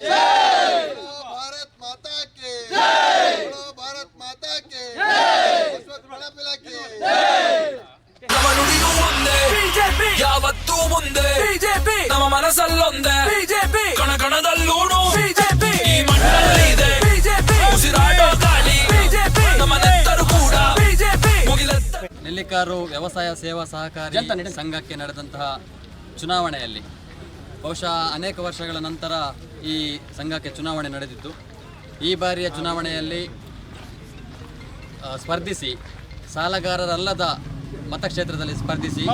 ಭಾರತ್ ಮಾತಾ ಕೆ ಭಾರತ್ ಮಾತಾ ಕೆ ಬಿಜೆಪಿ! ಯಾವತ್ತೂ ಮುಂದೆ ಬಿಜೆಪಿ! ನಮ್ಮ ಮನಸ್ಸಲ್ಲೊಂದೆ ಬಿಜೆಪಿ! ಕಣಕಣದಲ್ಲೂನು ಬಿಜೆಪಿ! ಈ ಮಣ್ಣಲ್ಲಿದೆ ಬಿಜೆಪಿ! ಉಸಿರಾಡೋ ಬಿಜೆಪಿ! ನಮ್ಮ ನೆತ್ತರು ಕೂಡ ಬಿಜೆಪಿ! ಮುಗಿಲತ್ತ. ನೆಲ್ಲಿಕಾರು ವ್ಯವಸಾಯ ಸೇವಾ ಸಹಕಾರಿ ಸಂಘಕ್ಕೆ ನಡೆದಂತಹ ಚುನಾವಣೆಯಲ್ಲಿ ಬಹುಶಃ ಅನೇಕ ವರ್ಷಗಳ ನಂತರ ಈ ಸಂಘಕ್ಕೆ ಚುನಾವಣೆ ನಡೆದಿತ್ತು ಈ ಬಾರಿಯ ಚುನಾವಣೆಯಲ್ಲಿ ಸ್ಪರ್ಧಿಸಿ ಸಾಲಗಾರರಲ್ಲದ ಮತಕ್ಷೇತ್ರದಲ್ಲಿ ಸ್ಪರ್ಧಿಸಿ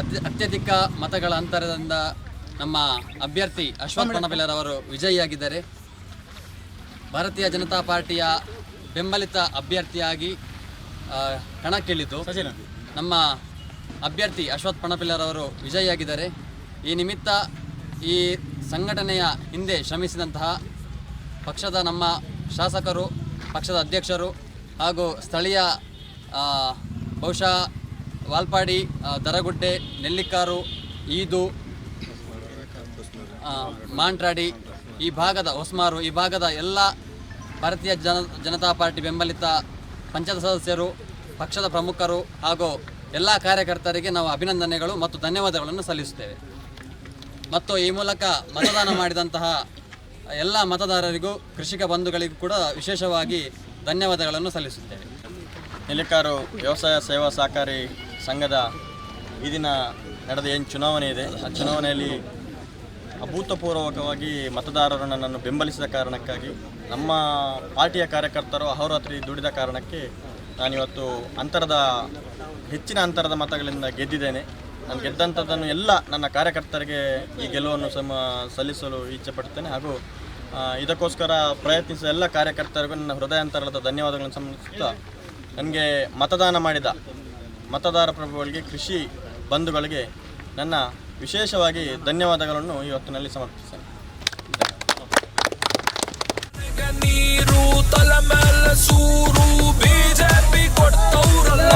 ಅತ್ಯ ಅತ್ಯಧಿಕ ಮತಗಳ ಅಂತರದಿಂದ ನಮ್ಮ ಅಭ್ಯರ್ಥಿ ಅಶ್ವಥ್ ಅವರು ವಿಜಯಿಯಾಗಿದ್ದಾರೆ. ಭಾರತೀಯ ಜನತಾ ಪಾರ್ಟಿಯ ಬೆಂಬಲಿತ ಅಭ್ಯರ್ಥಿಯಾಗಿ ಕಣಕ್ಕಿಳಿದು ನಮ್ಮ ಅಭ್ಯರ್ಥಿ ಅಶ್ವಥ್ ಪಣಪಿಲ್ಲರವರು ವಿಜಯಿಯಾಗಿದ್ದಾರೆ. ಈ ನಿಮಿತ್ತ ಈ ಸಂಘಟನೆಯ ಹಿಂದೆ ಶ್ರಮಿಸಿದಂತಹ ಪಕ್ಷದ ನಮ್ಮ ಶಾಸಕರು, ಪಕ್ಷದ ಅಧ್ಯಕ್ಷರು ಹಾಗೂ ಸ್ಥಳೀಯ ಬಹುಶಃ ವಾಲ್ಪಾಡಿ ದರಗುಡ್ಡೆ, ನೆಲ್ಲಿಕಾರು, ಈದು ಮಾಂಟ್ರಾಡಿ, ಈ ಭಾಗದ ಹೊಸ್ಮಾರು, ಈ ಭಾಗದ ಎಲ್ಲ ಭಾರತೀಯ ಜನ, ಜನತಾ ಪಾರ್ಟಿ ಬೆಂಬಲಿತ ಪಂಚಾಯತ್ ಸದಸ್ಯರು, ಪಕ್ಷದ ಪ್ರಮುಖರು ಹಾಗೂ ಎಲ್ಲ ಕಾರ್ಯಕರ್ತರಿಗೆ ನಾವು ಅಭಿನಂದನೆಗಳು ಮತ್ತು ಧನ್ಯವಾದಗಳನ್ನು ಸಲ್ಲಿಸುತ್ತೇವೆ. ಮತ್ತು ಈ ಮೂಲಕ ಮತದಾನ ಮಾಡಿದಂತಹ ಎಲ್ಲ ಮತದಾರರಿಗೂ, ಕೃಷಿಕ ಬಂಧುಗಳಿಗೂ ಕೂಡ ವಿಶೇಷವಾಗಿ ಧನ್ಯವಾದಗಳನ್ನು ಸಲ್ಲಿಸುತ್ತೇವೆ ನಿಲಕಾರು ವ್ಯವಸಾಯ ಸೇವಾ ಸಹಕಾರಿ ಸಂಘದ ಈ ದಿನ ನಡೆದ ಏನು ಚುನಾವಣೆ ಇದೆ, ಆ ಚುನಾವಣೆಯಲ್ಲಿ ಅಭೂತಪೂರ್ವಕವಾಗಿ ಮತದಾರರು ನನ್ನನ್ನು ಬೆಂಬಲಿಸಿದ ಕಾರಣಕ್ಕಾಗಿ, ನಮ್ಮ ಪಾರ್ಟಿಯ ಕಾರ್ಯಕರ್ತರು ಅಹೋರಾತ್ರಿ ದುಡಿದ ಕಾರಣಕ್ಕೆ ನಾನಿವತ್ತು ಅಂತರದ, ಹೆಚ್ಚಿನ ಅಂತರದ ಮತಗಳಿಂದ ಗೆದ್ದಿದ್ದೇನೆ. ನಾನು ಗೆದ್ದಂಥದ್ದನ್ನು ಎಲ್ಲ ನನ್ನ ಕಾರ್ಯಕರ್ತರಿಗೆ ಈ ಗೆಲುವನ್ನು ಸಮ ಸಲ್ಲಿಸಲು ಇಚ್ಛೆ ಪಡ್ತೇನೆ. ಹಾಗೂ ಇದಕ್ಕೋಸ್ಕರ ಪ್ರಯತ್ನಿಸಿದ ಎಲ್ಲ ಕಾರ್ಯಕರ್ತರಿಗೂ ನನ್ನ ಹೃದಯಾಂತರದ ಧನ್ಯವಾದಗಳನ್ನು ಸಲ್ಲಿಸುತ್ತಾ ನನಗೆ ಮತದಾನ ಮಾಡಿದ ಮತದಾರ ಪ್ರಭುಗಳಿಗೆ ಕೃಷಿ ಬಂಧುಗಳಿಗೆ ನನ್ನ ವಿಶೇಷವಾಗಿ ಧನ್ಯವಾದಗಳನ್ನು ಈ ಹೊತ್ತಿನಲ್ಲಿ ಸಮರ್ಪಿಸ್ತೇನೆ ನೀರು ತಲೆ ಮೇಲೆ ಸೂರು ಬಿಜೆಪಿ ಕೊಡ್ತವ್ರಲ್ಲ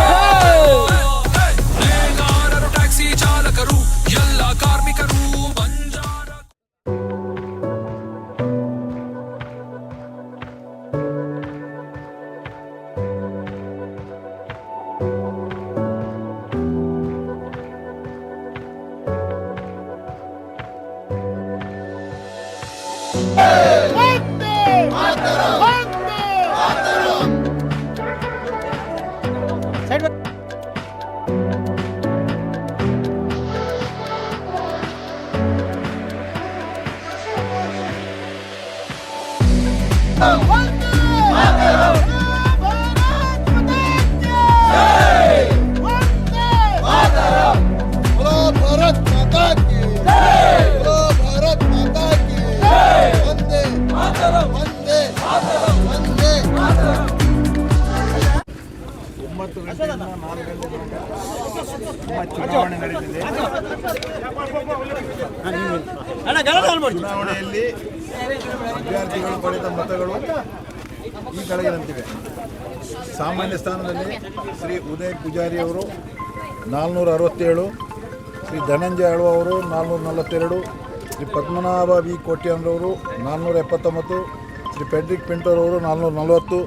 ಗಂಟೆಯಿಂದ ನಾಲ್ಕು ಚುನಾವಣೆ ನಡೆದಿದೆ ಚುನಾವಣೆಯಲ್ಲಿ ಅಭ್ಯರ್ಥಿಗಳು ಪಡೆದ ಮತಗಳು ಈ ಕೆಳಗಿನಂತಿವೆ ಸಾಮಾನ್ಯ ಸ್ಥಾನದಲ್ಲಿ ಶ್ರೀ ಉದಯ್ ಪೂಜಾರಿ ಅವರು ನಾಲ್ನೂರ ಅರವತ್ತೇಳು, ಶ್ರೀ ಧನಂಜಯ ಅಳುವ ಅವರು ನಾಲ್ನೂರ ನಲವತ್ತೆರಡು, ಶ್ರೀ ಪದ್ಮನಾಭ ವಿ ಕೋಟ್ಯಾನ್ರವರು ನಾಲ್ನೂರ ಎಪ್ಪತ್ತೊಂಬತ್ತು, ಶ್ರೀ ಪೆಡ್ರಿಕ್ ಪಿಂಟರ್ ಅವರು ನಾಲ್ನೂರ ನಲವತ್ತು,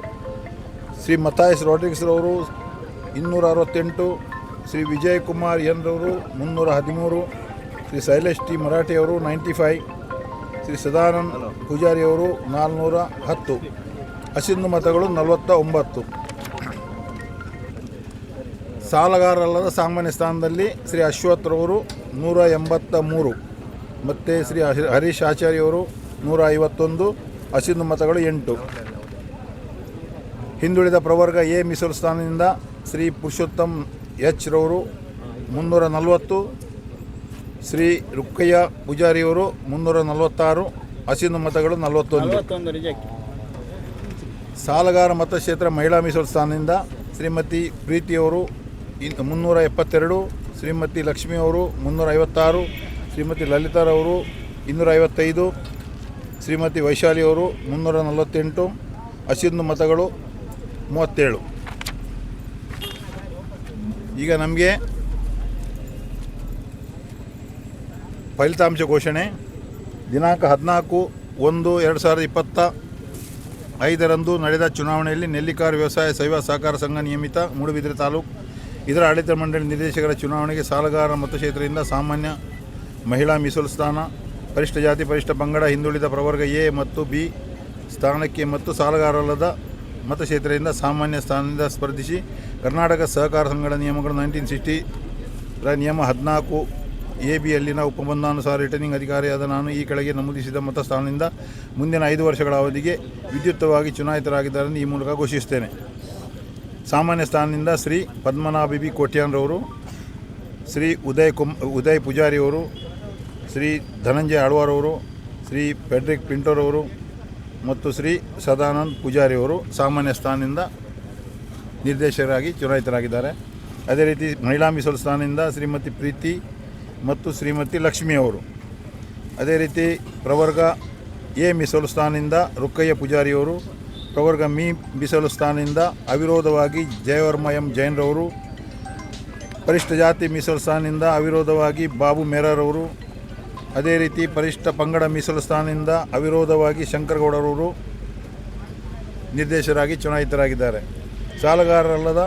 ಶ್ರೀ ಮತಾಯಸ್ ರೋಡ್ರಿಕ್ಸ್ ರವರು ಇನ್ನೂರ ಅರವತ್ತೆಂಟು ಶ್ರೀ ವಿಜಯ್ ಕುಮಾರ್ ಎನ್ ರವರು ಮುನ್ನೂರ ಹದಿಮೂರು ಶ್ರೀ ಶೈಲೇಶ್ ಟಿ ಮರಾಠಿ ಅವರು ನೈಂಟಿ ಫೈವ್ ಶ್ರೀ ಸದಾನಂದ್ ಪೂಜಾರಿ ಅವರು ನಾಲ್ನೂರ ಹತ್ತು. ಹಸಿಂದು ಮತಗಳು ನಲವತ್ತ ಒಂಬತ್ತು. ಸಾಲಗಾರರಲ್ಲದ ಸಾಮಾನ್ಯ ಸ್ಥಾನದಲ್ಲಿ ಶ್ರೀ ಅಶ್ವಥ್ರವರು ನೂರ ಎಂಬತ್ತ ಮೂರು. ಮತ್ತು ಶ್ರೀ ಹರಿ- ಹರೀಶ್ ಆಚಾರ್ಯವರು ನೂರ ಐವತ್ತೊಂದು ಹಸಿಂದು ಮತಗಳು ಎಂಟು. ಹಿಂದುಳಿದ ಪ್ರವರ್ಗ ಎ ಮೀಸಲು ಸ್ಥಾನದಿಂದ ಶ್ರೀ ಪುರುಷೋತ್ತಮ್ ಎಚ್ ರವರು ಮುನ್ನೂರ ನಲವತ್ತು ಶ್ರೀ ರುಕ್ಕಯ್ಯ ಪೂಜಾರಿಯವರು ಮುನ್ನೂರ ನಲವತ್ತಾರು ಹಸಿನು ಮತಗಳು ನಲವತ್ತೊಂದು. ಸಾಲಗಾರ ಮತಕ್ಷೇತ್ರ ಮಹಿಳಾ ಮೀಸಲು ಸ್ಥಾನದಿಂದ ಶ್ರೀಮತಿ ಪ್ರೀತಿಯವರು ಮುನ್ನೂರ ಎಪ್ಪತ್ತೆರಡು ಶ್ರೀಮತಿ ಲಕ್ಷ್ಮಿ ಅವರು ಮುನ್ನೂರ ಐವತ್ತಾರು ಶ್ರೀಮತಿ ಲಲಿತಾರವರು ಇನ್ನೂರ ಐವತ್ತೈದು ಶ್ರೀಮತಿ ವೈಶಾಲಿ ಅವರು ಮುನ್ನೂರ ನಲವತ್ತೆಂಟು ಹಸಿಂದು ಮತಗಳು ಮೂವತ್ತೇಳು. ಈಗ ನಮಗೆ ಫಲಿತಾಂಶ ಘೋಷಣೆ. ದಿನಾಂಕ ಹದಿನಾಲ್ಕು ಒಂದು ಎರಡು ಸಾವಿರದ ಇಪ್ಪತ್ತ ಐದರಂದು ನಡೆದ ಚುನಾವಣೆಯಲ್ಲಿ ನೆಲ್ಲಿಕಾರ್ ವ್ಯವಸಾಯ ಸೈವ ಸಹಕಾರ ಸಂಘ ನಿಯಮಿತ ಮೂಡುಬಿದಿರೆ ತಾಲೂಕು ಇದರ ಆಡಳಿತ ಮಂಡಳಿ ನಿರ್ದೇಶಕರ ಚುನಾವಣೆಗೆ ಸಾಲಗಾರ ಮತಕ್ಷೇತ್ರದಿಂದ ಸಾಮಾನ್ಯ ಮಹಿಳಾ ಮೀಸಲು ಸ್ಥಾನ, ಪರಿಷ್ಠ ಜಾತಿ, ಪರಿಷ್ಠ ಪಂಗಡ, ಹಿಂದುಳಿದ ಪ್ರವರ್ಗ ಎ ಮತ್ತು ಬಿ ಸ್ಥಾನಕ್ಕೆ ಮತ್ತು ಸಾಲಗಾರಲ್ಲದ ಮತಕ್ಷೇತ್ರದಿಂದ ಸಾಮಾನ್ಯ ಸ್ಥಾನದಿಂದ ಸ್ಪರ್ಧಿಸಿ ಕರ್ನಾಟಕ ಸಹಕಾರ ಸಂಘದ ನಿಯಮಗಳು ನೈನ್ಟೀನ್ ಸಿಕ್ಸ್ಟಿ ನಿಯಮ ಹದಿನಾಲ್ಕು ಎ ಬಿಯಲ್ಲಿನ ಉಪಬಂಧಾನುಸಾರ ರಿಟರ್ನಿಂಗ್ ಅಧಿಕಾರಿಯಾದ ನಾನು ಈ ಕೆಳಗೆ ನಮೂದಿಸಿದ ಮತಸ್ಥಾನದಿಂದ ಮುಂದಿನ ಐದು ವರ್ಷಗಳ ಅವಧಿಗೆ ವಿದ್ಯುತ್ತವಾಗಿ ಚುನಾಯಿತರಾಗಿದ್ದಾರೆಂದು ಈ ಮೂಲಕ ಘೋಷಿಸುತ್ತೇನೆ. ಸಾಮಾನ್ಯ ಸ್ಥಾನದಿಂದ ಶ್ರೀ ಪದ್ಮನಾಭಿಬಿ ಕೋಟ್ಯಾನ್ರವರು, ಶ್ರೀ ಉದಯ್ ಕುಮ್ ಉದಯ್ ಪೂಜಾರಿಯವರು, ಶ್ರೀ ಧನಂಜಯ ಆಳ್ವಾರವರು, ಶ್ರೀ ಫೆಡ್ರಿಕ್ ಪಿಂಟೋರವರು ಮತ್ತು ಶ್ರೀ ಸದಾನಂದ್ ಪೂಜಾರಿಯವರು ಸಾಮಾನ್ಯ ಸ್ಥಾನದಿಂದ ನಿರ್ದೇಶಕರಾಗಿ ಚುನಾಯಿತರಾಗಿದ್ದಾರೆ. ಅದೇ ರೀತಿ ಮಹಿಳಾ ಮೀಸಲು ಸ್ಥಾನದಿಂದ ಶ್ರೀಮತಿ ಪ್ರೀತಿ ಮತ್ತು ಶ್ರೀಮತಿ ಲಕ್ಷ್ಮಿ ಅವರು. ಅದೇ ರೀತಿ ಪ್ರವರ್ಗ ಎ ಮೀಸಲು ಸ್ಥಾನದಿಂದ ರುಕ್ಕಯ್ಯ ಪೂಜಾರಿಯವರು, ಪ್ರವರ್ಗ ಮೀ ಮೀಸಲು ಸ್ಥಾನದಿಂದ ಅವಿರೋಧವಾಗಿ ಜಯವರ್ಮ ಎಂ ಜೈನ್ರವರು, ಪರಿಷ್ಠ ಜಾತಿ ಮೀಸಲು ಸ್ಥಾನದಿಂದ ಅವಿರೋಧವಾಗಿ ಬಾಬು ಮೇರರವರು, ಅದೇ ರೀತಿ ಪರಿಷ್ಠ ಪಂಗಡ ಮೀಸಲು ಸ್ಥಾನದಿಂದ ಅವಿರೋಧವಾಗಿ ಶಂಕರಗೌಡರವರು ನಿರ್ದೇಶಕರಾಗಿ ಚುನಾಯಿತರಾಗಿದ್ದಾರೆ. ಸಾಲಗಾರರಲ್ಲದ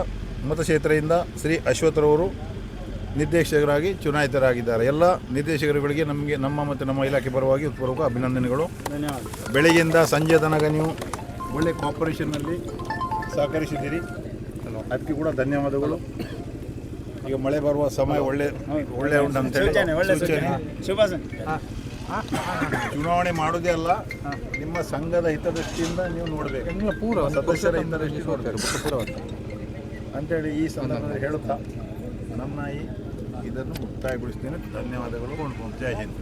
ಮತಕ್ಷೇತ್ರದಿಂದ ಶ್ರೀ ಅಶ್ವಥ್ರವರು ನಿರ್ದೇಶಕರಾಗಿ ಚುನಾಯಿತರಾಗಿದ್ದಾರೆ. ಎಲ್ಲ ನಿರ್ದೇಶಕರುಗಳಿಗೆ ನಮಗೆ ನಮ್ಮ ಮತ್ತು ನಮ್ಮ ಇಲಾಖೆ ಪರವಾಗಿ ಉತ್ಪೂರ್ವಕ ಅಭಿನಂದನೆಗಳು. ಬೆಳಗ್ಗೆಯಿಂದ ಸಂಜೆ ತನಕ ನೀವು ಒಳ್ಳೆ ಕಾಪರೇಷನ್ನಲ್ಲಿ ಸಹಕರಿಸಿದ್ದೀರಿ. ಅದಕ್ಕೆ ಕೂಡ ಧನ್ಯವಾದಗಳು. ಈಗ ಮಳೆ ಬರುವ ಸಮಯ ಒಳ್ಳೆ ಒಳ್ಳೆ ಉಂಟಂತೇಳಿ ಸೂಚನೆ ಚುನಾವಣೆ ಮಾಡೋದೇ ಅಲ್ಲ ನಿಮ್ಮ ಸಂಘದ ಹಿತದೃಷ್ಟಿಯಿಂದ ನೀವು ನೋಡಬೇಕು. ಪೂರ ಸದಸ್ಯರ ಹಿತದೃಷ್ಟಿ ನೋಡಬೇಕು. ಅಂತೇಳಿ ಈ ಸಂದರ್ಭದಲ್ಲಿ ಹೇಳುತ್ತಾ ನಮ್ಮ ಈ ಇದನ್ನು ಮುಕ್ತಾಯಗೊಳಿಸ್ತೇನೆ. ಧನ್ಯವಾದಗಳು. ಜಯ ಹಿಂದ್.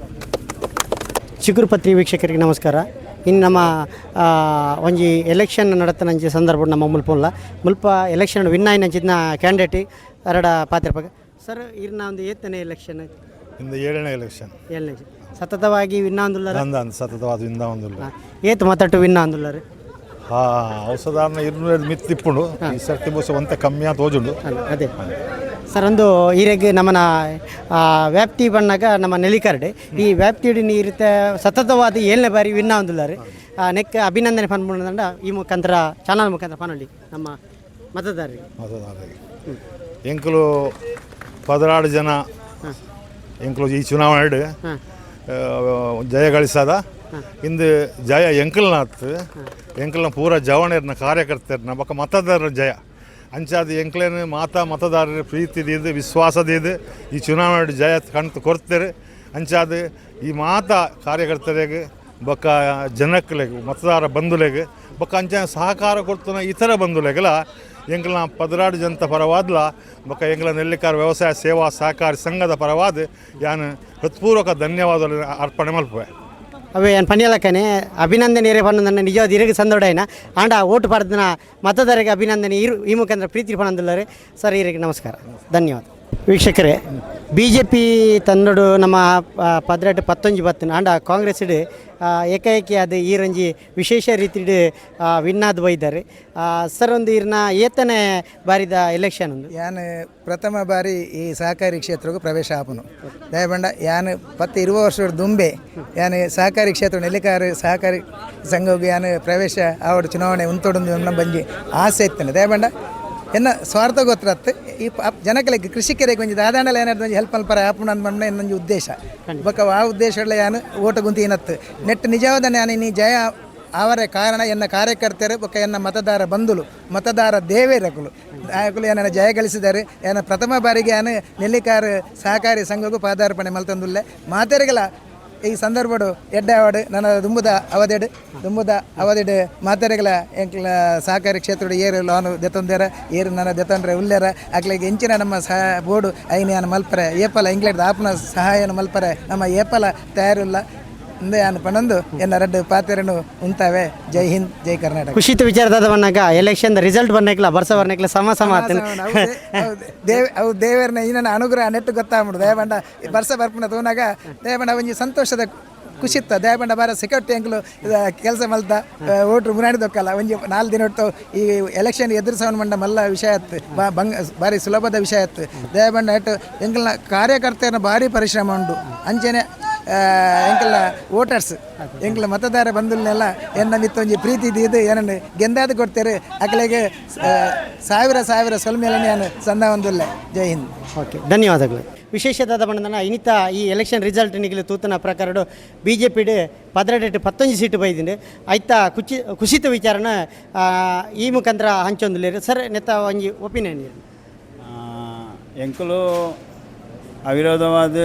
ಚಿಗುರುಪತ್ರಿ ವೀಕ್ಷಕರಿಗೆ ನಮಸ್ಕಾರ. ಇನ್ನು ನಮ್ಮ ಒಂಜಿ ಎಲೆಕ್ಷನ್ ನಡತನಂಜಿ ಸಂದರ್ಭ ನಮ್ಮ ಮುಲ್ಪಲ್ಲ ಮುಲ್ಪ ಎಲೆಕ್ಷನ್ ವಿನ್ ಆಯ್ನಂಚಿನ ಕ್ಯಾಂಡಿಡೇಟಿ ಎರಡ ಪಾತ್ರ ಸರ್ ಇರ್ನ ಒಂದು ಏತನೇ ಎಲೆಕ್ಷನ್ ಇಂದು ಏಳನೇ ಎಲೆಕ್ಷನ್ ಏಳನೇ ಸತತವಾಗಿ ವಿನ್ ಆಂದುಲ್ಲಾರ ನಂದು ಸತತವಾದ ಇಂದ ಒಂದಿಲ್ಲ ಏತ್ ಮಾತಾಟು ವಿನ್ ಆಂದುಲ್ಲಾರ ಆ ಔಷಧಾರನ ಇರ್ನೂರು ಮಿತ್ತಿಪ್ಪುಂಡು ಈ ಸರ್ತಿ ಬೂಸ ಒಂತೆ ಕಮ್ಮಿ ಅಂತ ಅಲ್ಲ ಅದೇ. ಸರ್ ಒಂದು ಈರೆಗ್ ನಮ್ಮನ ಆ, ವ್ಯಾಪ್ತಿ ಬಣ್ಣಗ ನಮ್ಮ ನೆಲಿಕರಡೆ. ಈ ವ್ಯಾಪ್ತಿ ನೀರಿತ ಸತತವಾದ ಏಳನೇ ಬಾರಿ ವಿನ್ನ ಆಂದುಲ್ಲಾರೆ ನೆಕ್ ಅಭಿನಂದನೆ ಪನ್ಪುಂಡ ಈ ಮುಖಾಂತರ ಚಾನಲ್ ಮುಖಾಂತರ ಪನೊಳ್ಳಿ ನಮ್ಮ ಮತದಾರರಿಗೆ. ಮತದಾರರಿಗೆ. ಎಂಕಲು ಪದನಾಡು ಜನ ಎಂಕಲು ಈ ಚುನಾವಣೆ ಜಯ ಗಳಿಸದ. ಇಂದು ಜಯ ಎಂಕಲ್ನಾಥ್ ಎಂಕಲ್ನ ಪೂರ ಜವಣರ್ನ ಕಾರ್ಯಕರ್ತರ್ನ ಬೊಕ್ಕ ಮತದಾರರ ಜಯ. ಅಂಚಾದ ಎಂಕ್ಲೇನು ಮಾತಾ ಮತದಾರರ ಪ್ರೀತಿದಿದ್ದು ವಿಶ್ವಾಸದಿದ್ದು ಈ ಚುನಾವಣೆ ಜಯ ಕಣ್ತು ಕೊರ್ತಾರೆ. ಅಂಚಾದ ಈ ಮಾತಾ ಕಾರ್ಯಕರ್ತರಿಗೆ ಬೊಕ್ಕ ಜನಕ್ಲೆಗ್ ಮತದಾರ ಬಂಧುಲೆಗ್ ಬೊಕ್ಕ ಸಹಕಾರ ಕೊಡ್ತನ ಇತರ ಬಂಧುಲೆಗಲ ಎಂಕ್ಲ ಪದರಾಡು ಜನತ ಪರವಾದ್ಲ ಬೊಕ್ಕ ಎಂಕ್ಲ ನೆಲ್ಲಿಕಾರ ವ್ಯವಸಾಯ ಸೇವಾ ಸಹಕಾರಿ ಸಂಘದ ಪರವಾದ ಯಾನು ಹೃತ್ಪೂರ್ವಕ ಧನ್ಯವಾದ ಅರ್ಪಣೆ ಮಲ್ಪುವೆ. ಅವೆ ಏನು ಪನಿಯಲಕ್ಕನೆ, ಅಭಿನಂದನೆ ಇರೇ ಪನ್ನೊಂದನ್ನ ನಿಜವಾದ ಇರಗ ಸಂದೋಡೈನ ಆಂಡ ಓಟು ಪಡೆದನ ಮತದಾರರಿಗೆ ಅಭಿನಂದನೆ, ಇರು ಈ ಮುಖಾಂತರ ಪ್ರೀತಿ ಪಣಂದಿಲ್ಲರೆ ಸರ್ ಇರಿಗೆ ನಮಸ್ಕಾರ. ಧನ್ಯವಾದ. ವೀಕ್ಷಕರೇ ಬಿ ಜೆ ಪಿ ತನ್ನಡು ನಮ್ಮ ಪದ್ರೆಟ್ ಪತ್ತೊಂಜಿ ಬತ್ತಿನ ಆಂಡ ಕಾಂಗ್ರೆಸ್ ಇಡು ಏಕಾಏಕಿ ಅದು ಈ ರಂಜಿ ವಿಶೇಷ ರೀತಿಡು ವಿನ್ನಾದ್ ಬೈದಾರೆ. ಸರ್ ಒಂದು ಇರ್ನ ಏತನೇ ಬಾರಿದ ಎಲೆಕ್ಷನ್ ಒಂದು? ಯಾನ್ ಪ್ರಥಮ ಬಾರಿ ಈ ಸಹಕಾರಿ ಕ್ಷೇತ್ರಕ್ಕೂ ಪ್ರವೇಶ ಆಪನು. ದಯಬಂಡ ಯಾನ್ ಪತ್ತು ಇರುವ ವರ್ಷದ ದುಂಬೆ ಯಾನ್ ಸಹಕಾರಿ ಕ್ಷೇತ್ರ ನೆಲ್ಲಿಕಾರು ಸಹಕಾರಿ ಸಂಘಕ್ಕೆ ಯಾನ್ ಪ್ರವೇಶ, ಆವಡು ಚುನಾವಣೆ ಉಂತೊಡೊಂದು ನನ್ನ ಬಂಜಿ ಆಸೆ ಇತ್ತೇನೆ. ದಯಬಂಡ ಎನ್ನ ಸ್ವಾರ್ಥ ಗೊತ್ತರತ್ತು ಈ ಜನಕಲೆಗೆ ಕೃಷಿ ಕೃಷಿಕರಿಗೆ ಒಂಜಿ ದಾದಾಂಡಲ ಏನಾದ್ರು ಒಂಜಿ ಹೆಲ್ಪ್ ಅಲ್ಪರ ಆಪುಣ ಅಂದ್ ಇನ್ನೊಂದು ಉದ್ದೇಶ. ಬೊಕ್ಕ ಆ ಉದ್ದೇಶಗಳ ಯಾನು ಓಟ ಗುಂತಿ ಏನತ್ತು. ನೆಟ್ ನಿಜವಾದ ನಾನು ನೀ ಜಯ ಅವರ ಕಾರಣ ಎನ್ನ ಕಾರ್ಯಕರ್ತರು ಬೊಕ ಎನ್ನ ಮತದಾರ ಬಂಧುಲು ಮತದಾರ ದೇವೇರಕುಲು. ನಾಯಕರು ಜಯ ಜಯಗಳಿಸಿದ್ದಾರೆ ಏನ ಪ್ರಥಮ ಬಾರಿಗೆ ಏನು ನೆಲ್ಲಿಕಾರ ಸಹಕಾರಿ ಸಂಘಕ್ಕೂ ಪಾದಾರ್ಪಣೆ ಮಲ್ತಂದುಲ್ಲೆ. ಮಾತೆರೆಗಳ ಈ ಸಂದರ್ಭಡು ಎಡ್ಡೆ ಅವಾರ್ಡ್, ನನ್ನ ದುಂಬುದ ಅವಧೆಡ್ ದುಂಬುದ ಅವಧೆಡ್ ಮಾತೆರೆಗಳ ಎಂಕ್ಲ ಸಹಕಾರಿ ಕ್ಷೇತ್ರದ ಏರು ಲೋನ್ ದೆತ್ತೊಂದೇರ ಏರು ನನ್ನ ದೆತೊಂಡ್ರೆ ಉಲ್ಲೇರ ಅಕ್ಲಿಗೆ ಎಂಚಿನ ನಮ್ಮ ಸಹ ಬೋರ್ಡು ಐನಿಯನ್ನು ಮಲ್ಪರೆ, ಏಪಲ ಇಂಗ್ಲೆಂಡ್ ಆಪ್ನ ಸಹಾಯನ ಮಲ್ಪರೆ, ನಮ್ಮ ಏಪಲ ತಯಾರಿಲ್ಲ. ಯಾನು ಪಣಂದು ಎನ್ನ ಪಾತೆರನು ಉಂತಾವೆ ಜೈ ಹಿಂದ್ ಜೈ ಕರ್ನಾಟಕ. ಖುಷಿತ ವಿಚಾರದ ಬನ್ನಾಗ ಎಲೆಕ್ಷನ್ ರಿಸಲ್ಟ್ ಬರ್ನಕ್ಲ ಬರ್ಸ ಬರ್ನೆಕ್ಲ ಸಮ ಸಮ ಆತನ. ದೇವ್ ಅವು ದೇವರನ್ನ ಈ ನನ್ನ ಅನುಗ್ರಹ ನೆಟ್ಟು ಗೊತ್ತಾಗ್ಬಿಡು ದಯಬಂಡ ಬರ್ಸ ಬರ್ಪುನ ತೋನಾಗ ದಯಬಂಡ ಒಂಜಿ ಸಂತೋಷದ ಖುಷಿತ್ತ ದಯಬಂಡ ಬಾರ ಸೆಕ್ಯೂರಿಟಿ ಅಂಕಲು ಕೆಲಸ ಮಲ್ತ ಓಟ್ರು ಮುನಾಡಿದೊಕ್ಕಲ್ಲ ಒಂಜಿ ನಾಲ್ಕು ದಿನ ಹೊಟ್ಟು ಈ ಎಲೆಕ್ಷನ್ ಎದುರಿಸವನ್ ಮಂಡ ಮಲ್ಲ ವಿಷಯ ಇತ್ತು. ಬಾ ಬಂಗ ಬಾರಿ ಸುಲಭದ ವಿಷಯ ಇತ್ತು. ದಯಬಂಡ ಎಂಕಲ್ನ ಕಾರ್ಯಕರ್ತನ ಭಾರಿ ಪರಿಶ್ರಮ ಉಂಟು. ಅಂಚೆನೆ ಎಂಕಲ್ನ ವೋಟರ್ಸ್ ಎಂಕಲ್ನ ಮತದಾರ ಬಂಧುಲ್ನೆಲ್ಲ ಎನ್ನ ಮಿತ್ತೊಂಜಿ ಪ್ರೀತಿ ಇದು ಏನನ್ನು ಗೆಂದಾದ ಕೊಡ್ತಾರೆ? ಅಕಲೆಗೆ ಸಾವಿರ ಸಾವಿರ ಸೊಲ್ಮೇಲೆ ನಾನು ಸಂದ ಒಂದುಲ್ಲೆ. ಜೈ ಹಿಂದ್. ಓಕೆ ಧನ್ಯವಾದಗಳು. ವಿಶೇಷದಾದ ಬಣ್ಣದನ ಇನ್ನಿತ ಈ ಎಲೆಕ್ಷನ್ ರಿಸಲ್ಟ್ ನಿಗಲು ತೂತನ ಪ್ರಕಾರ ಬಿ ಜೆ ಪಿ ಪದ್ರೆಡ್ ಪತ್ತೊಂಜಿ ಸೀಟ್ ಬೈದಿಂಡು ಐತ ಕುಚಿ ಕುಸಿತ ವಿಚಾರನ ಈ ಮುಖಾಂತರ ಹಂಚೊಂದುಲೇರು ಸರ್ ನೆತ್ತ ಒಂಜಿ ಒಪಿನಿಯನ್ ಎಂಕಲು ಅವಿರೋಧವಾದ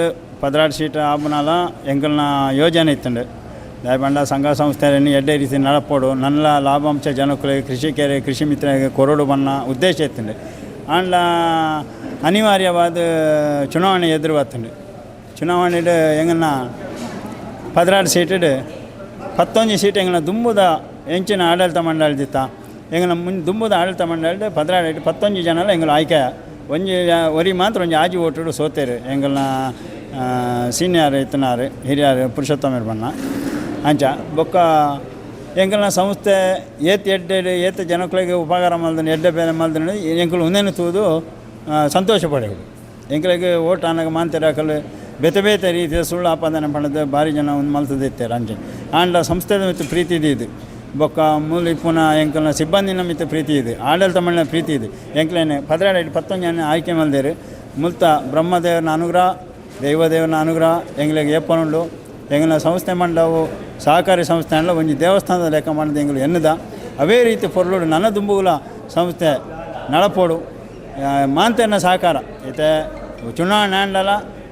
ಪದ್ರಾಡು ಸೀಟ್ ಎಂಕಲ್ನ ಯೋಜನೆ ಇತ್ತಂಡು. ದಯಪಂಡ ಸಂಘ ಸಂಸ್ಥೆಯನ್ನು ಎಡ್ಡೆ ರೀತಿ ನಡಪೋಡು. ನನ್ನ ಲಾಭಾಂಶ ಕೃಷಿ ಕೆರೆ ಕೃಷಿ ಮಿತ್ರರಿಗೆ ಕೊರಡು ಬನ್ನ ಉದ್ದೇಶ ಇತ್ತುಂಡು. ಅಂಡ ಅನಿವಾರ್ಯವಾದ ಚುನಾವಣೆ ಎದುರು ಬತ್ತಂಡು. ಚುನಾವಣೆ ಎಂಗನ್ನ ಪದ್ರಾಡು ಸೀಟಡು ಪತ್ತೊಂಜಿ ಸೀಟ್ ಎಂಗನ ದುಂಬುದ ಹೆಂಚಿನ ಆಡಳಿತ ಮಂಡಳಿದಿತ್ತ ಎಂಗನ ಮುನ್, ದುಂಬುದ ಆಡಳಿತ ಮಂಡಳಿ ಪದ್ರಾಡು ಪತ್ತೊಂಜಿ ಜನ ಎಂಗಲ ಆಯ್ಕೆ. ಒಂಜಿ ಒರಿ ಮಾತ್ರ ಒಂಜಿ ಆಜಿ ಓಟು ಸೋತೇರು ಎಂಗಲ್ನ ಸೀನಿಯರ್ ಇತ್ತನಾರು ಹಿರಿಯರು ಪುರುಷೋತ್ತಮ ಇರ್ಬಣ್ಣ ಅಂಚ, ಬೊಕ್ಕ ಎಂಕಲ್ನ ಸಂಸ್ಥೆ ಏತ್ ಎಡ್ಡೆ ಏತ್ ಜನಗಳಿಗೆ ಉಪಕಾರ ಮಲ್ದನೆ, ಎಡ್ಡೆ ಬೇರೆ ಮಲ್ದನೆ ಎಂಕಲು ಒಂದೇನು ತೂದು ಸಂತೋಷ ಪಡೆಗಳು ಎಂಕಲಿಗೆ ಓಟ್ ಅನ್ನಕ್ಕೆ ಮಾಂತಿರ ಹಾಕಲು ಬೇತೆ ಬೇತೆ ರೀತಿಯ ಸುಳ್ಳು ಆಪಾದನೆ ಪಡೆದು ಭಾರಿ ಜನ ಒಂದು ಮಲ್ತದಿತ್ತಾರೆ ಅಂಚೆ. ಆಂಡ ಸಂಸ್ಥೆದ ಮಿತ್ ಪ್ರೀತಿ ಇದೆ ಬೊಕ್ಕ ಮೂಲ ಪುನಃ ಎಂಕಲ್ನ ಸಿಬ್ಬಂದಿನ ಮಿತ್ರ ಪ್ರೀತಿ ಇದೆ. ಆಡಳಿತ ಮಂಡಳಿನ ಪ್ರೀತಿ ಇದೆ. ಎಂಕ್ಲೇನೆ ಪದ್ರಾಡು ಪತ್ತೊಂದು ಜನ ಆಯ್ಕೆ ಮಲ್ದೇರು ಮುಲ್ತ ಬ್ರಹ್ಮದೇವನ ಅನುಗ್ರಹ ದೈವದೇವನ ಅನುಗ್ರಹ ಎಂಗ್ಲಿಗೆ ಏಪನುಂಡು ಎಂಗಿನ ಸಂಸ್ಥೆ ಮಂಡವು ಸಹಕಾರಿ ಸಂಸ್ಥೆ ಅಂಡ ಒಂಜಿ ದೇವಸ್ಥಾನದ ಲೆಕ್ಕ ಮಾಡಿದ ಎಂಗ್ಲು ಎನ್ನದ. ಅವೇ ರೀತಿ ಪೊರ್ಲುಡು ನನ್ನ ದುಂಬುಗುಲ ಸಂಸ್ಥೆ ನಳಪೋಡು ಮಾಂತೆನ್ನ ಮಾಂತೆನ ಸಹಕಾರ. ಐತೆ ಚುನಾವಣೆ ಅಂಡಲ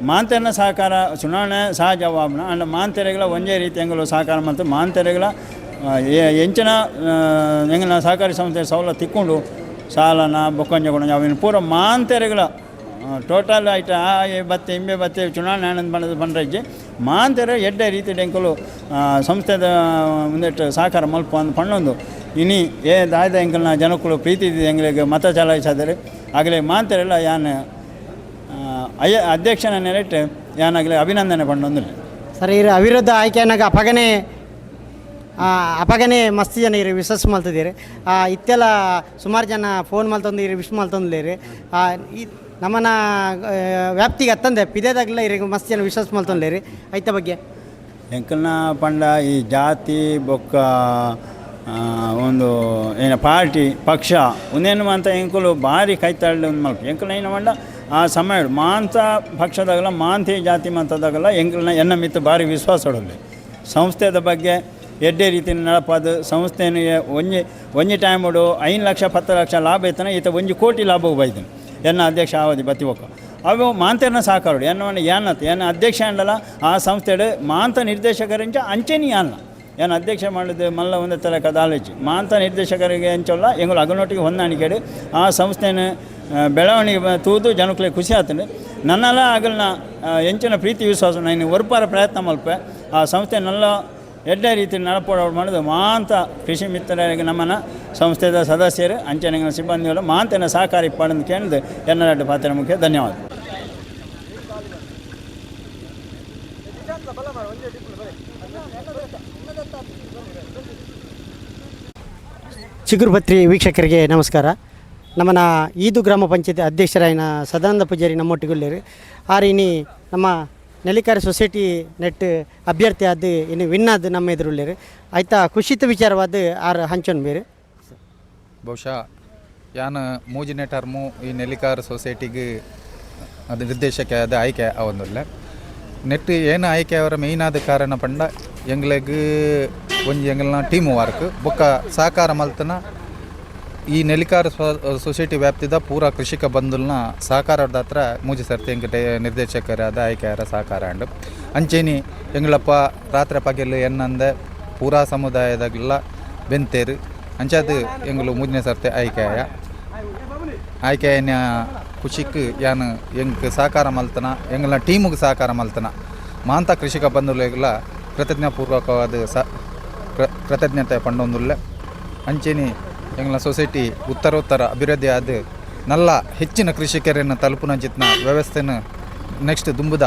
ಮಾಂತೆನ ಸಹಕಾರ, ಚುನಾವಣೆ ಸಹಜವಾಬ್ನ ಅಂಡ್ ಮಾಂತೆರೆಗಳ ಒಂದೇ ರೀತಿ ಎಂಗಲು ಸಹಕಾರ ಮತ್ತು ಮಾಂತೆರೆಗಳ ಹೆಂಚಿನ ಎಂಗಿನ ಸಹಕಾರಿ ಸಂಸ್ಥೆ ಸವಲತ್ತು ತಿಕ್ಕೊಂಡು ಸಾಲನ, ಬೊಕ್ಕಂಜ ಅವಿನ ಪೂರ ಮಾಂತೆರೆಗಳ ಟೋಟಲ್ ಐಟ ಆ ಬತ್ತೆ ಇಂಬೆ ಬತ್ತೆ ಚುನಾವಣೆ ಆನಂದ ಬಣ್ಣದ ಬಂಡ್ರಜ್ಜಿ ಮಾಂತರ ಎಡ್ಡೆ ರೀತಿ ಡೆಂಕಲು ಸಂಸ್ಥೆದ ಮುಂದೆಟ್ಟು ಸಹಕಾರ ಮಲ್ಪ ಅಂದ್ ಪಣ್ಣೊಂದು. ಇನಿ ಏ ದಾಯ್ದ ಎಂಕಲ್ನ ಜನಕ್ಕಳು ಪ್ರೀತಿ ಇದೆ ಎಂಗ್ಲಿಗೆ ಮತ ಚಲಾಯಿಸಿದರೆ ಆಗಲೇ ಮಾಂತರೆಲ್ಲ ಯಾನ್ ಆ, ಅಯ್ಯ ಅಧ್ಯಕ್ಷನ ನೆರೆಟ್ಟು ಯಾನಾಗಲೇ ಅಭಿನಂದನೆ ಪಣ್ಣೊಂದು ಸರ್ ಇರ ಅವಿರೋಧ ಆಯ್ಕೆನಾಗ ಅಪಗನೆ ಆ, ಅಪಗನೆ ಮಸ್ತಿ ಜನ ಇರಿ ವಿಶ್ವಾಸ ಆ, ಇತ್ತೆಲ್ಲ ಸುಮಾರು ಜನ ಫೋನ್ ಮಲ್ತೊಂದಿರಿ ವಿಶ್ ಮಲ್ತೊಂದಿರಿ ಈ ನಮ್ಮನ್ನ ವ್ಯಾಪ್ತಿಗೆ ಹತ್ತಂದೆ ಪಿದೇದಾಗಲಿಲ್ಲ ಇರಿ ಮಸ್ತ್ ಜನ ವಿಶ್ವಾಸ ರೀ. ಐತ ಬಗ್ಗೆ? ಎಂಕಲ್ನ ಪಂಡ, ಈ ಜಾತಿ, ಬೊಕ್ಕ ಒಂದು, ಏನ, ಪಾರ್ಟಿ, ಪಕ್ಷ ಒಂದೇನು ಅಂತ ಎಂಕುಲು ಭಾರಿ ಕೈತಾಳ್ಳಿ ಒಂದು ಮಲ್ಪ. ಎಂಕಲ್ ಏನು ಮಂಡ ಆ ಸಮಯ ಮಾಂತ ಪಕ್ಷದಾಗಲ್ಲ ಮಾಂತಿ ಜಾತಿ ಮಂತದಾಗಲ್ಲ ಎಂಕಲ್ನ ಎನ್ನ ಮಿತ್ತು ಭಾರಿ ವಿಶ್ವಾಸ ಹೊಡಲಿ ಸಂಸ್ಥೆದ ಬಗ್ಗೆ ಎಡ್ಡೆ ರೀತಿ ನಡಪದು ಸಂಸ್ಥೆನಿಗೆ ಒಂಜಿ ಒಂಜಿ ಟೈಮ್ ಐದು ಲಕ್ಷ ಹತ್ತು ಲಕ್ಷ ಲಾಭ ಐತನ ಈತ ಒಂಜಿ ಕೋಟಿ ಲಾಭ ಬೈದನು. ಎನ್ನ ಅಧ್ಯಕ್ಷ ಆವಧಿ ಬತ್ತಿ ಒಕ್ಕ ಅವು ಮಾಂತೆನ ಸಾಕಾರು ಎನ್ನ ಏನತ್ ಏನ ಅಧ್ಯಕ್ಷ ಅಂಡಲ್ಲ ಆ ಸಂಸ್ಥೆಡು ಮಾಂತ ನಿರ್ದೇಶಕರಿಂಚ ಅಂಚೆನಿ ಯಾನ್ನ ಏನು ಅಧ್ಯಕ್ಷ ಮಾಡಿದ ಮಲ್ಲ ಒಂದು ತಲೆ ಕದಾಲೇಜ್. ಮಾಂತ ನಿರ್ದೇಶಕರಿಗೆ ಅಂಚಲ್ಲ ಎಂಗಳು ಅಗನೊಟ್ಟಿಗೆ ಹೊಂದಾಣಿಕೆಡು, ಆ ಸಂಸ್ಥೆನ ಬೆಳವಣಿಗೆ ತೂದು ಜನಕ್ಕೆ ಖುಷಿ ಆತಂಡು ನನ್ನೆಲ್ಲ ಆಗಲ್ನ ಹೆಂಚಿನ ಪ್ರೀತಿ ವಿಶ್ವಾಸ ನಾನು ಒರ್ಪಾರ ಪ್ರಯತ್ನ ಮಲ್ಪೆ. ಆ ಸಂಸ್ಥೆ ನಲ್ಲ ಎಡ್ಡೆ ರೀತಿ ನಡಪೋಡ ಮಾಡಿದ್ರು ಮಾಂತ ಕೃಷಿ ಮಿತ್ರರಿಗೆ ನಮ್ಮನ ಸಂಸ್ಥೆದ ಸದಸ್ಯರು ಅಂಚನೆಗಳ ಸಿಬ್ಬಂದಿಗಳು ಮಾಂತನ ಸಹಕಾರಿ ಪಡೆದು ಕೇಳಿದ ಎನ್ನರಡ್ಡು ಪಾತ್ರ ಮುಖ್ಯ. ಧನ್ಯವಾದ. ಚಿಗುರುಪತ್ರಿ ವೀಕ್ಷಕರಿಗೆ ನಮಸ್ಕಾರ. ನಮ್ಮನ ಈದು ಗ್ರಾಮ ಪಂಚಾಯತಿ ಅಧ್ಯಕ್ಷರಾಯಿನ ಸದಾನಂದ ಪೂಜಾರಿ ನಮ್ಮೊಟ್ಟಿಗುಳ್ಳೇರು ಆರಿನಿ ನಮ್ಮ ನೆಲಿಕಾರ ಸೊಸೈಟಿ ನೆಟ್ ಅಭ್ಯರ್ಥಿ ಆದ ಇನ್ನು ವಿನ್ ನಮ್ಮ ಎದುರುಳ್ಳೇರು ಆಯ್ತಾ ಖುಷಿತ ವಿಚಾರವಾದ ಆರು ಹಂಚೊನ್ ಬೇರೆ ಬಹುಶಃ ಯಾನ ಮೂಜಿನೇ ಟರ್ಮು ಈ ನೆಲ್ಲಿಕಾರ್ ಸೊಸೈಟಿಗೆ ಅದು ನಿರ್ದೇಶಕ ಅದು ಆಯ್ಕೆ ಆವೊಂದುಲ್ಲ. ನೆಟ್ ಏನು ಆಯ್ಕೆ ಅವರ ಮೇಯ್ನ್ ಆದ ಕಾರಣ ಪಂಡ, ಎಂಗ್ಲೆಗ್ ಒಂಜಿ ಎಂಗ್ಲನ ಟೀಮ್ ವರ್ಕ್ ಬೊಕ್ಕ ಸಹಕಾರ ಮಲ್ತನ ಈ ನೆಲಿಕಾರ ಸೊಸೈಟಿ ವ್ಯಾಪ್ತಿದ ಪೂರ ಕೃಷಿಕ ಬಂಧುಲ್ನ ಸಹಕಾರದ ಹತ್ರ ಮೂಜಿ ಸರ್ತಿ ಎಂಗ್ ನಿರ್ದೇಶಕರಾದ ಆಯ್ಕೆಯಾರ ಸಹಕಾರ ಅಂಡ್. ಅಂಚೇನಿ, ಎಂಗ್ಲಪ್ಪ, ರಾತ್ರಿ ಪಗೆಲು ಎನ್ನಂದೆ ಪೂರಾ ಸಮುದಾಯದಾಗೆಲ್ಲ ಬೆಂತೇರು. ಅಂಚಾದ ಎಂಗ್ಲು ಮೂಜನೆ ಸರ್ತೆ ಆಯ್ಕೆಯ. ಆಯ್ಕೆಯ ಖುಷಿಕ್ ಯಾನು ಎಂಗ್ ಸಹಕಾರ ಮಲ್ತನ ಎಂಗ್ಲ ಟೀಮಿಗೆ ಸಹಕಾರ ಮಲ್ತನ. ಮಾಂತ ಕೃಷಿಕ ಬಂಧುಗಳಿಗೆಲ್ಲ ಕೃತಜ್ಞಪೂರ್ವಕವಾದ ಸ ಕೃತಜ್ಞತೆ ಪಂಡೊಂದುಲ್ಲೆ. ಅಂಚೆನಿ ಎಂಗ್ಲ ಸೊಸೈಟಿ ಉತ್ತರೋತ್ತರ ಅಭಿವೃದ್ಧಿ ಆದ ನಲ್ಲ ಹೆಚ್ಚಿನ ಕೃಷಿಕರನ್ನು ತಲುಪುನ ಜಿತ್ನ ವ್ಯವಸ್ಥೆನ ನೆಕ್ಸ್ಟ್ ದುಂಬುದ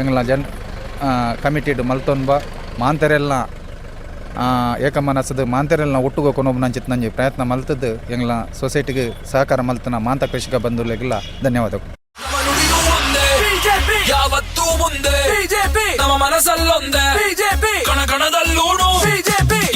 ಎಂಗ್ಲ ಜನ್ ಕಮಿಟಿಡ್ ಮಲ್ತೊನ್ಬ ಮಾಂತರೆಲ್ಲ ಏಕಮ್ಮ ನಸದು ಮಾಂತೆರೆಲ್ಲ ನಾವು ಒಟ್ಟಿಗೆ ಕೊನೊಬ್ಬು ನಂಚಿತ್ತು ನಂಜಿ ಪ್ರಯತ್ನ ಮಲ್ತದ್ದು ಎಂಗ್ಲ ಸೊಸೈಟಿಗೆ ಸಹಕಾರ ಮಲ್ತನ ಮಾಂತ ಕೃಷಿಕ ಬಂಧುಗಳಿಗೆಲ್ಲ ಧನ್ಯವಾದಗಳು. ಯಾವತ್ತೂ ಮುಂದೆ ಬಿಜೆಪಿ. ನಮ್ಮ ಮನಸ್ಸಲ್ಲೊಂದೆ. ಬಿಜೆಪಿ. ಕಣಕಣದಲ್ಲೂ ಬಿಜೆಪಿ.